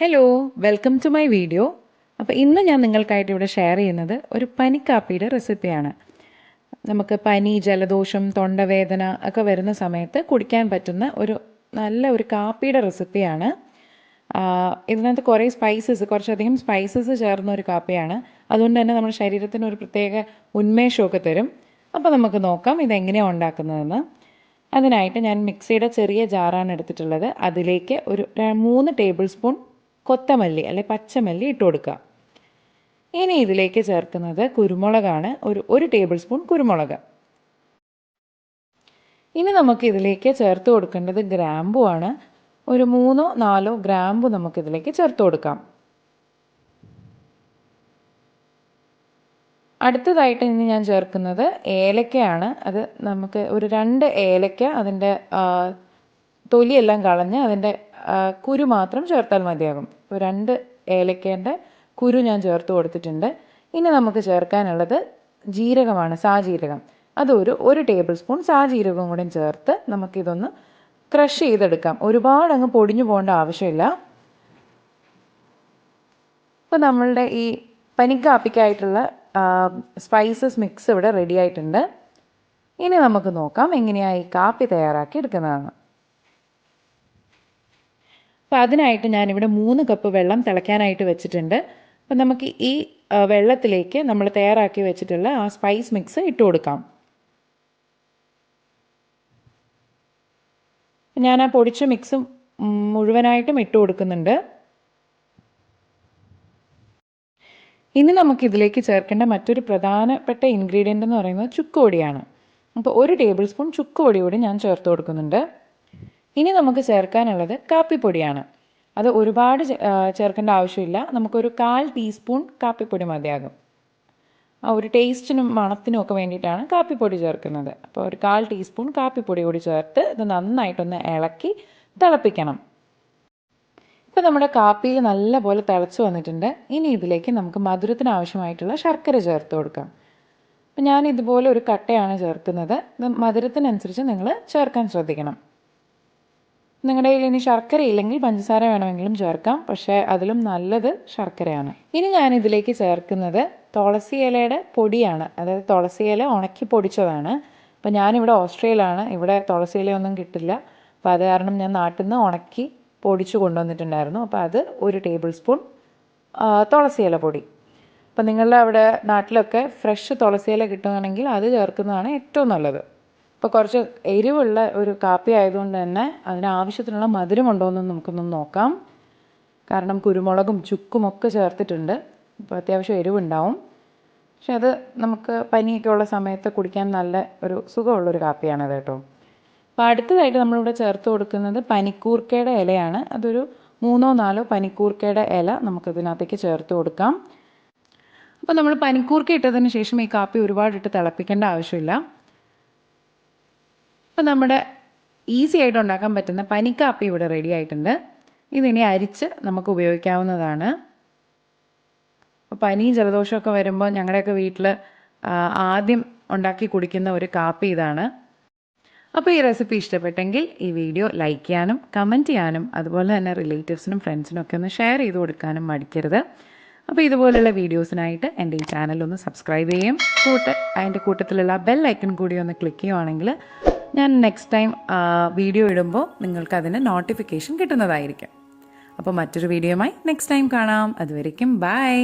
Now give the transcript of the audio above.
Hello welcome to my video അപ്പോൾ ഇന്ന് ഞാൻ നിങ്ങൾക്കായിട്ട് ഇവിടെ ഷെയർ ചെയ്യുന്നത് ഒരു പനിക്കാപ്പിയുടെ റെസിപ്പിയാണ് നമുക്ക് പനി ജലദോഷം തൊണ്ടവേദന ഒക്കെ വരുന്ന സമയത്ത് കുടിക്കാൻ പറ്റുന്ന ഒരു നല്ല ഒരു കാപ്പിയുടെ റെസിപ്പിയാണ് ഇതിനകത്ത് കുറേ സ്പൈസസ് കുറച്ചധികം സ്പൈസസ് ചേർന്ന ഒരു കാപ്പിയാണ്. അതുകൊണ്ട് തന്നെ നമ്മുടെ ശരീരത്തിന് ഒരു പ്രത്യേക ഉന്മേഷമൊക്കെ തരും. അപ്പോൾ നമുക്ക് നോക്കാം ഇതെങ്ങനെയാണ് ഉണ്ടാക്കുന്നതെന്ന്. അതിനായിട്ട് ഞാൻ മിക്സിയുടെ ചെറിയ ജാറാണ് എടുത്തിട്ടുള്ളത്. അതിലേക്ക് ഒരു മൂന്ന് ടേബിൾ സ്പൂൺ കൊത്തമല്ലി അല്ലെ പച്ചമല്ലി ഇട്ട് കൊടുക്കുക. ഇനി ഇതിലേക്ക് ചേർക്കുന്നത് കുരുമുളകാണ്. ഒരു ഒരു ടേബിൾ സ്പൂൺ കുരുമുളക്. ഇനി നമുക്ക് ഇതിലേക്ക് ചേർത്ത് കൊടുക്കേണ്ടത് ഗ്രാമ്പു ആണ്. ഒരു മൂന്നോ നാലോ ഗ്രാമ്പു നമുക്കിതിലേക്ക് ചേർത്ത് കൊടുക്കാം. അടുത്തതായിട്ട് ഇനി ഞാൻ ചേർക്കുന്നത് ഏലക്കയാണ്. അത് നമുക്ക് ഒരു രണ്ട് ഏലക്ക അതിന്റെ തൊലിയെല്ലാം കളഞ്ഞ് അതിന്റെ കുരു മാത്രം ചേർത്താൽ മതിയാകും. ഇപ്പോൾ രണ്ട് ഏലക്കേന്റെ കുരു ഞാൻ ചേർത്ത് കൊടുത്തിട്ടുണ്ട്. ഇനി നമുക്ക് ചേർക്കാനുള്ളത് ജീരകമാണ് സാജീരകം. അതൊരു ഒരു ടേബിൾ സ്പൂൺ സാജീരകവും കൂടി ചേർത്ത് നമുക്കിതൊന്ന് ക്രഷ് ചെയ്തെടുക്കാം. ഒരുപാട് അങ്ങ് പൊടിഞ്ഞു പോകേണ്ട ആവശ്യമില്ല. ഇപ്പോൾ നമ്മളുടെ ഈ പനിക്കാപ്പിക്കായിട്ടുള്ള സ്പൈസസ് മിക്സ് ഇവിടെ റെഡി ആയിട്ടുണ്ട്. ഇനി നമുക്ക് നോക്കാം എങ്ങനെയാണ് ഈ കാപ്പി തയ്യാറാക്കി എടുക്കുന്നതെന്ന്. അപ്പോൾ അതിനായിട്ട് ഞാനിവിടെ മൂന്ന് കപ്പ് വെള്ളം തിളയ്ക്കാനായിട്ട് വെച്ചിട്ടുണ്ട്. അപ്പോൾ നമുക്ക് ഈ വെള്ളത്തിലേക്ക് നമ്മൾ തയ്യാറാക്കി വെച്ചിട്ടുള്ള ആ സ്പൈസ് മിക്സ് ഇട്ട് കൊടുക്കാം. ഞാൻ ആ പൊടിച്ച മിക്സ് മുഴുവനായിട്ടും ഇട്ട് കൊടുക്കുന്നുണ്ട്. ഇനി നമുക്ക് ഇതിലേക്ക് ചേർക്കേണ്ട മറ്റൊരു പ്രധാനപ്പെട്ട ഇൻഗ്രീഡിയന്റ് എന്ന് പറയുന്നത് ചുക്കുപൊടിയാണ് അപ്പോൾ ഒരു ടേബിൾ സ്പൂൺ ചുക്കുപൊടി കൂടി ഞാൻ ചേർത്ത് കൊടുക്കുന്നുണ്ട്. ഇനി നമുക്ക് ചേർക്കാനുള്ളത് കാപ്പിപ്പൊടിയാണ്. അത് ഒരുപാട് ചേർക്കേണ്ട ആവശ്യമില്ല. നമുക്കൊരു കാൽ ടീസ്പൂൺ കാപ്പിപ്പൊടി മതിയാകും. ആ ഒരു ടേസ്റ്റിനും മണത്തിനും ഒക്കെ വേണ്ടിയിട്ടാണ് കാപ്പിപ്പൊടി ചേർക്കുന്നത്. അപ്പോൾ ഒരു കാൽ ടീസ്പൂൺ കാപ്പിപ്പൊടി കൂടി ചേർത്ത് ഇത് നന്നായിട്ടൊന്ന് ഇളക്കി തിളപ്പിക്കണം. ഇപ്പോൾ നമ്മുടെ കാപ്പിയിൽ നല്ലപോലെ തിളച്ച് വന്നിട്ടുണ്ട്. ഇനി ഇതിലേക്ക് നമുക്ക് മധുരത്തിന് ആവശ്യമായിട്ടുള്ള ശർക്കര ചേർത്ത് കൊടുക്കാം. അപ്പം ഞാൻ ഇതുപോലെ ഒരു കട്ടയാണ് ചേർക്കുന്നത്. മധുരത്തിനനുസരിച്ച് നിങ്ങൾ ചേർക്കാൻ ശ്രദ്ധിക്കണം. നിങ്ങളുടെ കയ്യിൽ ഇനി ശർക്കര ഇല്ലെങ്കിൽ പഞ്ചസാര വേണമെങ്കിലും ചേർക്കാം. പക്ഷേ അതിലും നല്ലത് ശർക്കരയാണ്. ഇനി ഞാൻ ഇതിലേക്ക് ചേർക്കുന്നത് തുളസി ഇലയുടെ പൊടിയാണ്. അതായത് തുളസി ഇല ഉണക്കി പൊടിച്ചതാണ്. അപ്പോൾ ഞാനിവിടെ ഓസ്ട്രേലിയയിലാണ്. ഇവിടെ തുളസി ഇലയൊന്നും കിട്ടില്ല. അപ്പോൾ അത് കാരണം ഞാൻ നാട്ടിൽ നിന്ന് ഉണക്കി പൊടിച്ച് കൊണ്ടുവന്നിട്ടുണ്ടായിരുന്നു. അപ്പോൾ അത് ഒരു ടേബിൾ സ്പൂൺ തുളസി ഇല പൊടി. അപ്പോൾ നിങ്ങളുടെ അവിടെ നാട്ടിലൊക്കെ ഫ്രഷ് തുളസി ഇല കിട്ടുകയാണെങ്കിൽ അത് ചേർക്കുന്നതാണ് ഏറ്റവും നല്ലത്. ഇപ്പോൾ കുറച്ച് എരിവുള്ള ഒരു കാപ്പി ആയതുകൊണ്ട് തന്നെ അതിന് ആവശ്യത്തിനുള്ള മധുരമുണ്ടോ എന്ന് നമുക്കൊന്ന് നോക്കാം. കാരണം കുരുമുളകും ചുക്കും ഒക്കെ ചേർത്തിട്ടുണ്ട്. അപ്പോൾ അത്യാവശ്യം എരിവുണ്ടാവും. പക്ഷെ അത് നമുക്ക് പനിയൊക്കെ ഉള്ള സമയത്ത് കുടിക്കാൻ നല്ല ഒരു സുഖമുള്ളൊരു കാപ്പിയാണത് കേട്ടോ. അപ്പോൾ അടുത്തതായിട്ട് നമ്മളിവിടെ ചേർത്ത് കൊടുക്കുന്നത് പനിക്കൂർക്കയുടെ ഇലയാണ്. അതൊരു മൂന്നോ നാലോ പനിക്കൂർക്കയുടെ ഇല നമുക്കിതിനകത്തേക്ക് ചേർത്ത് കൊടുക്കാം. അപ്പോൾ നമ്മൾ പനിക്കൂർക്ക ഇട്ടതിന് ശേഷം ഈ കാപ്പി ഒരുപാടിട്ട് തിളപ്പിക്കേണ്ട ആവശ്യമില്ല. അപ്പോൾ നമ്മുടെ ഈസി ആയിട്ട് ഉണ്ടാക്കാൻ പറ്റുന്ന പനിക്കാപ്പി ഇവിടെ റെഡി ആയിട്ടുണ്ട്. ഇതിനി അരിച്ച് നമുക്ക് ഉപയോഗിക്കാവുന്നതാണ്. പനിയും ജലദോഷമൊക്കെ വരുമ്പോൾ ഞങ്ങളുടെയൊക്കെ വീട്ടിൽ ആദ്യം ഉണ്ടാക്കി കുടിക്കുന്ന ഒരു കാപ്പി ഇതാണ്. അപ്പോൾ ഈ റെസിപ്പി ഇഷ്ടപ്പെട്ടെങ്കിൽ ഈ വീഡിയോ ലൈക്ക് ചെയ്യാനും കമന്റ് ചെയ്യാനും അതുപോലെ തന്നെ റിലേറ്റീവ്സിനും ഫ്രണ്ട്സിനും ഒക്കെ ഒന്ന് ഷെയർ ചെയ്ത് കൊടുക്കാനും മടിക്കരുത്. അപ്പോൾ ഇതുപോലുള്ള വീഡിയോസിനായിട്ട് എന്റെ ഈ ചാനൽ ഒന്ന് സബ്സ്ക്രൈബ് ചെയ്യും. കൂട്ട് അതിന്റെ കൂട്ടത്തിലുള്ള ബെൽ ഐക്കൺ കൂടി ഒന്ന് ക്ലിക്ക് ചെയ്യുവാണെങ്കിൽ ഞാൻ നെക്സ്റ്റ് ടൈം വീഡിയോ ഇടുമ്പോൾ നിങ്ങൾക്ക് അതിന് നോട്ടിഫിക്കേഷൻ കിട്ടുന്നതായിരിക്കും. അപ്പോൾ മറ്റൊരു വീഡിയോയുമായി നെക്സ്റ്റ് ടൈം കാണാം. അതുവരയ്ക്കും ബൈ